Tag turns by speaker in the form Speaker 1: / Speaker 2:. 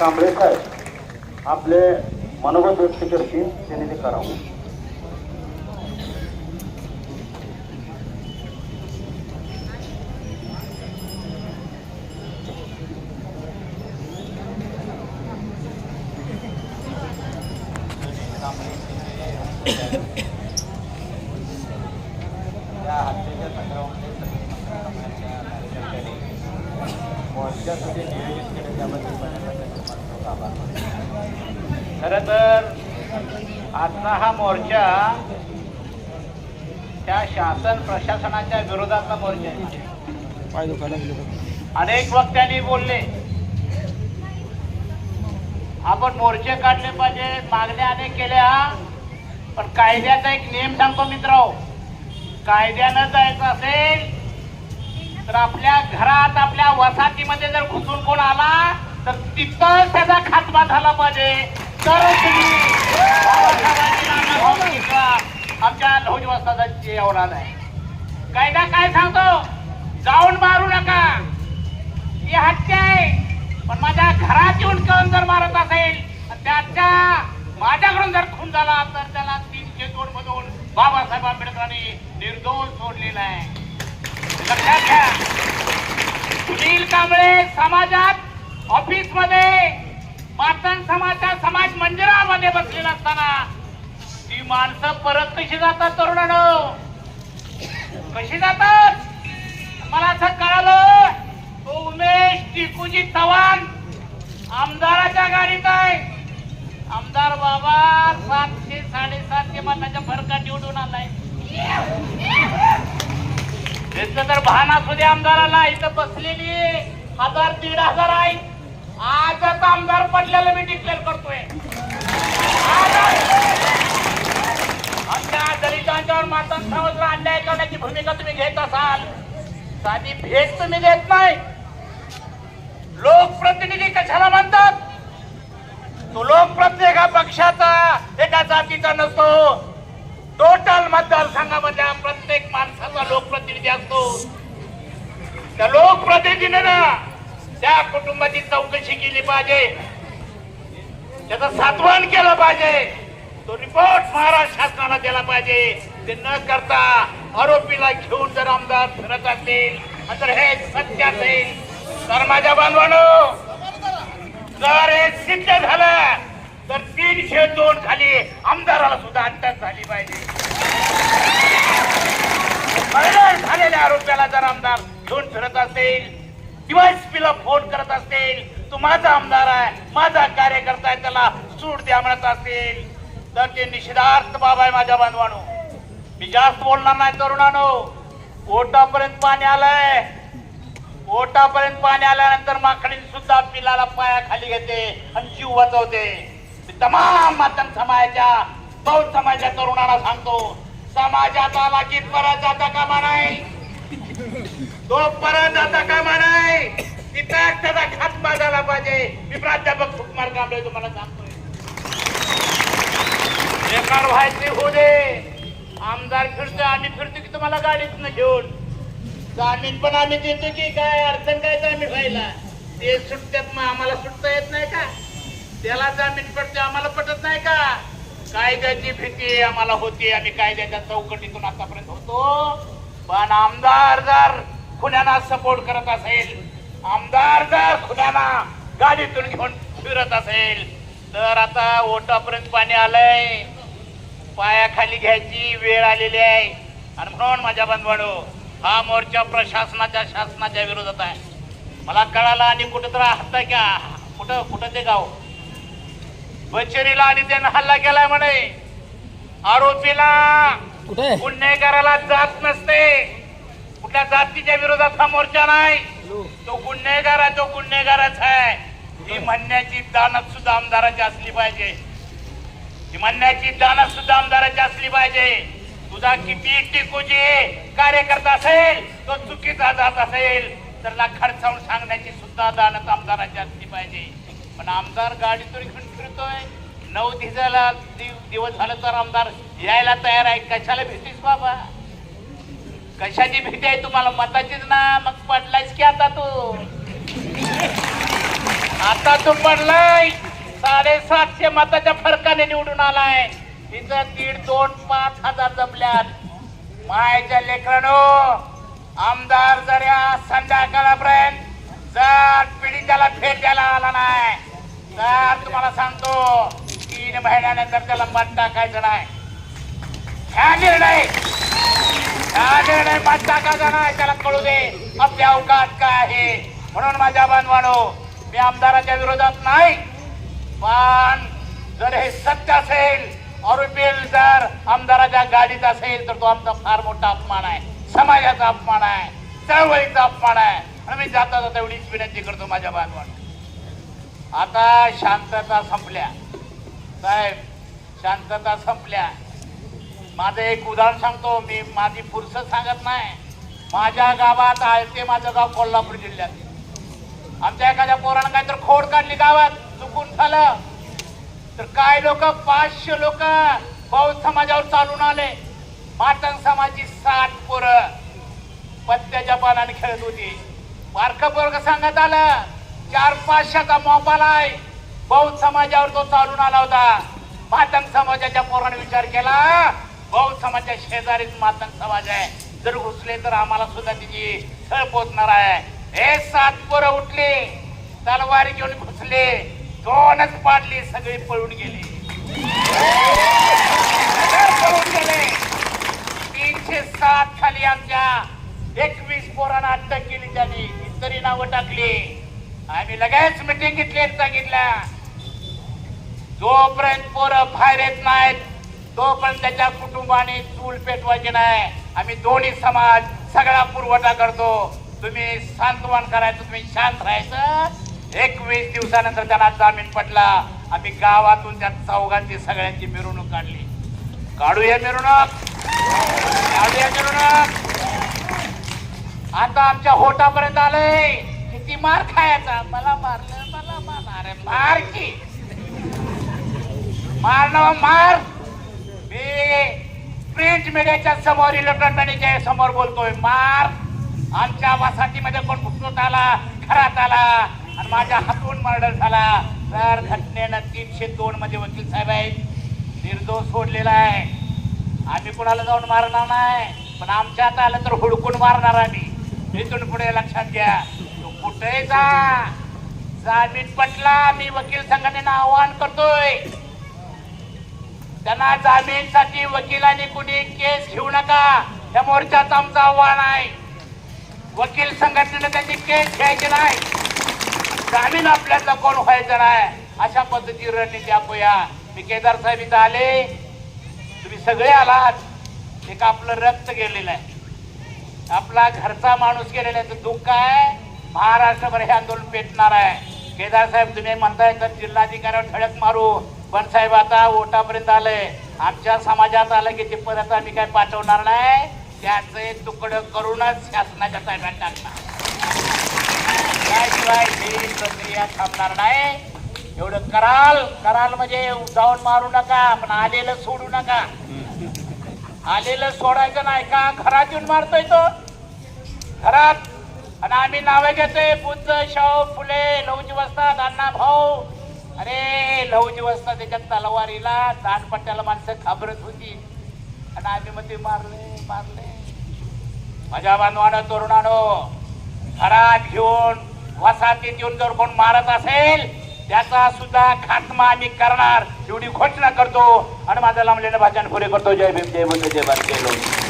Speaker 1: कांबळे साहेब आपले मनोगत व्यक्त करतील त्यांनी ते करावं. मोर्चासाठी नियोजित केले त्याबद्दल
Speaker 2: खर तर आजचा हा मोर्चा त्या शासन प्रशासनाच्या विरोधातला मोर्चा आहे. अनेक वक्त्यांनी बोलले आपण मोर्चे काढले पाहिजे मागण्या अनेक केल्या पण कायद्याचा एक नियम सांगतो मित्र कायद्यानं जायचं असेल तर आपल्या घरात आपल्या वसाहतीमध्ये जर घुसून कोण आला तर तिथं त्याचा खात्मा झाला पाहिजे. नाना भावनिका आमच्या लहुज वसाहताची औलाद आहे कायदा काय सांगतो? जाऊन मारू नका. ही हत्या आहे. पण माझ्या घरात येऊन कळून जर मारत असेल त्याच्या माझ्याकडून जर खून झाला तर त्याला तीनशे दोन मधून बाबासाहेब आंबेडकरांनी निर्दोष सोडलेला आहे. लक्षात घ्या. सुनील कांबळे समाजात ऑफिसमध्ये मातन समाजच्या समाज मंदिरामध्ये बसलेला असताना ती माणसं परत कशी जातात तरुणानं? कशी जातात? मला असं कळालं तो उमेश टिकूजी चव्हाण आमदाराच्या गाडीत आहे. आमदार बाबा सातशे साडेसातशे मताच्या फरकात निवडून आलाय. त्याचं तर भान असू दे आमदाराला इथं बसलेली हजार दीड हजार आहे. आजच आमदार पडलेलं मी डिक्लेअर करतोय. आमच्या दलितांच्यावर मातांच्यावर अन्याय करण्याची भूमिका तुम्ही घेत असाल. साधी भेट तुम्ही देत नाही. लोकप्रतिनिधी कशाला म्हणतात? तो लोकप्रतिनिधी एका पक्षाचा एका जातीचा नसतो. टोटल मतदारसंघामधल्या प्रत्येक माणसाचा लोकप्रतिनिधी असतो. त्या लोकप्रतिनिधीनं त्या कुटुंबाची चौकशी केली पाहिजे. त्याचं सातवण केलं पाहिजे. तो रिपोर्ट महाराष्ट्र शासनाला दिला पाहिजे. ते न करता आरोपीला घेऊन जर आमदार फिरत असतील तर हे सत्य असेल. तर माझ्या बांधवानो जर हे सिद्ध झालं तर तीनशे दोन खाली आमदाराला सुद्धा अटक झाली पाहिजे. मर्डर झालेल्या आरोप्याला जर आमदार घेऊन फिरत असेल किंवा एसपीला फोन करत असेल तो माझा आमदार आहे माझा कार्यकर्ता आहे त्याला सूट द्या म्हणत असेल तर ते निषेधार्थ बाब आहे माझ्या बांधवानो. मी जास्त बोलणार नाही तरुणानो. ओटापर्यंत पाणी आलंय. ओटापर्यंत पाणी आल्यानंतर माकडी सुद्धा पिलाला पाया खाली घेते आणि जीव वाचवते. तमाम मातन समाजाच्या बौद्ध समाजाच्या तरुणांना सांगतो समाजाचा आला परत जाता कामा नाही. तो परत जाता कामा नाही. तिथं त्याचा खात्मा झाला पाहिजे. मी प्राध्यापक सुकुमार कांबळे तुम्हाला सांगतोय. बेकार व्हायचे हो दे. आमदार फिरतो आम्ही फिरतो की तुम्हाला गाडीत न घेऊन. जामीन पण आम्ही देतो की काय अडचण काय जामीन व्हायला? ते सुटत्यात मग आम्हाला सुटता येत नाही का? त्याला जामीन पडते आम्हाला पटत नाही का? कायद्याची भीती आम्हाला होती. आम्ही कायद्याच्या चौकटीतून आतापर्यंत होतो. पण आमदार जर खुन्यांना सपोर्ट करत असेल आमदार जर खुन्यांना गाडीतून घेऊन फिरत असेल तर आता ओटापर्यंत पाणी आलंय. पायाखाली घ्यायची वेळ आलेली आहे. आणि म्हणून माझ्या बंधवाडो हा मोर्चा प्रशासनाच्या शासनाच्या विरोधात आहे. मला कळालं आणि कुठं तर हत्या का? कुठं कुठं ते गाव? बचेरीला आणि त्यानं हल्ला केलाय म्हणे. आरोपीला गुन्हेगाराला जात नसते. कुठल्या जातीच्या विरोधात हा मोर्चा नाही. तो गुन्हेगार तो गुन्हेगारच आहे. ही म्हणण्याची दानत सुद्धा आमदाराची असली पाहिजे. ही म्हणण्याची दानत सुद्धा आमदाराची असली पाहिजे. तुझा किती टिकूची कार्यकर्ता असेल तो चुकीचा जात असेल तर ला खर्चावून सांगण्याची सुद्धा दानत आमदाराची असली पाहिजे. पण आमदार गाडीतून घेऊन नऊ दिवसाला दिवस झालं तर आमदार यायला तयार आहे. कशाला भीतीस बाबा? कशाची भीती आहे तुम्हाला? मताचीच ना. मग पडलायस की आता तू? आता तू पडलाय. साडेसातशे मताच्या फरकाने निवडून आलाय. तिथं दीड दोन पाच हजार जमल्यात. मायच्या लेकरानो आमदार जर या संध्याकाळपर्यंत जर पीडिताला भेट द्यायला आला नाही. तर तुम्हाला सांगतो तीन महिन्यानंतर त्याला मत टाकायचं नाही. ह्या निर्णय ह्या निर्णय मत टाकायचा नाही त्याला कळू दे आपल्या अवकाश काय आहे. म्हणून माझ्या बांधवानो मी आमदाराच्या विरोधात नाही पण जर हे सत्य असेल ऑरोपिल जर आमदाराच्या गाडीत असेल तर तो आमचा फार मोठा अपमान आहे. समाजाचा अपमान आहे. चळवळीचा अपमान आहे. आणि मी जाता जाता एवढीच विनंती करतो माझ्या बांधवांना. आता शांतता संपल्या. साहेब शांतता संपल्या. माझं एक उदाहरण सांगतो. मी माझी फुरसत सांगत नाही. माझ्या गावात आळते माझं गाव कोल्हापूर जिल्ह्यात. आमच्या एखाद्या पोरानं काहीतरी खोड काढली गावात. चुकून झालं. तर काय लोक? पाचशे लोक बौद्ध समाजावर चालून आले. पाटण समाजाची साठ पोरं. पत्त्याच्या पानाने खेळत होती. बारखं पोरग सांगत आलं. चार पाचशेचा मोबाईल आहे. बौद्ध समाजावर तो चालून आला होता. मातंग समाजाच्या पोराने विचार केला बौद्ध समाजाच्या शेजारीच मातंग समाज आहे. जर घुसले तर आम्हाला सुद्धा तिची छळ पोचणार आहे. हे सात पोरं उठले. तलवारी घेऊन घुसले. दोनच पाडली. सगळी पळून गेली. पळून गेले. तीनशे सात खाली आमच्या एकवीस पोरांना अटक केली त्यांनी. तरी नावं टाकली. आम्ही लगेच मिटिंग घेतली आणि जोपर्यंत पोरं बाहेर येत नाहीत तोपर्यंत त्याच्या कुटुंबाने चूल पेटवायची नाही. आम्ही दोन्ही समाज सगळा पुरवठा करतो. तुम्ही सांत्वन करायचं तुम्ही शांत राहायचं. एकवीस दिवसानंतर त्यांना जामीन पटला. आम्ही गावातून त्या चौघांची सगळ्यांची मिरवणूक काढली. काढूया मिरवणूक. काढूया मिरवणूक. आता आमच्या होटापर्यंत आलंय. किती मार खायचा. मला मारलं मला मार अरे मार की. मार ना मार. मी प्रिंट मीडियाच्या समोर इलेक्ट्रॉनिकच्या समोर बोलतोय मार. आमच्या वसाहतीमध्ये कोण घुसत आला? घरात आला. आणि माझ्या हातून मर्डर झाला. तर घटनेनं तीनशे दोन मध्ये वकील साहेब आहेत. निर्दोष सोडलेला आहे. आम्ही कुणाला जाऊन मारणार नाही. पण आमच्या आलं तर हुडकून मारणार आम्ही. इथून पुढे लक्षात घ्या. कुठे जा. जामीन पटला. मी वकील संघटनेनं आवाहन करतोय. त्यांना जामीनसाठी वकिलांनी कुणी केस घेऊ नका. त्या मोर्चाचं आमचं आव्हान आहे. वकील संघटनेनं त्यांची केस घ्यायची नाही. जामीन आपल्याचा कोण व्हायचं नाही. अशा पद्धतीची रणनीती आखूया. मी केदार साहेब इथं आले. तुम्ही सगळे आलात. एक आपलं रक्त गेलेलं आहे. आपला घरचा माणूस गेलेला आहे. तर दुःख आहे. महाराष्ट्रभर हे आंदोलन पेटणार आहे. केदार साहेब तुम्ही म्हणताय तर जिल्हाधिकाऱ्यावर ठळक मारू. पण साहेब आता ओटापर्यंत आलंय. आमच्या समाजात आलं की ते परत आम्ही काय पाठवणार नाही? त्याचे तुकडं करूनच शासनाच्या ताब्यात टाकणार. त्याशिवाय ही प्रक्रिया थांबणार नाही. एवढं कराल कराल म्हणजे जाऊन मारू नका पण आलेलं सोडू नका. आलेलं सोडायचं नाही का? घरात येऊन मारतोय तो. घरात आणि आम्ही नावे घेतोय बुद्ध शाहू फुले लवजी वस्तात अण्णा भाऊ अरे लवजी वस्तात त्याच्या तलवारीला दानपट्ट्याला माणसं घाबरत होती आणि आम्ही मध्ये मारले मारले माझ्या बांधवानं तरुणानो घरात घेऊन वसाहतीत येऊन जर कोण मारत असेल त्याचा सुद्धा खात्मा आम्ही करणार एवढी घोषणा करतो आणि माझं लांबलेलं भाषण पुरे करतो जय भीम जय बुद्ध जय भारत जय लोक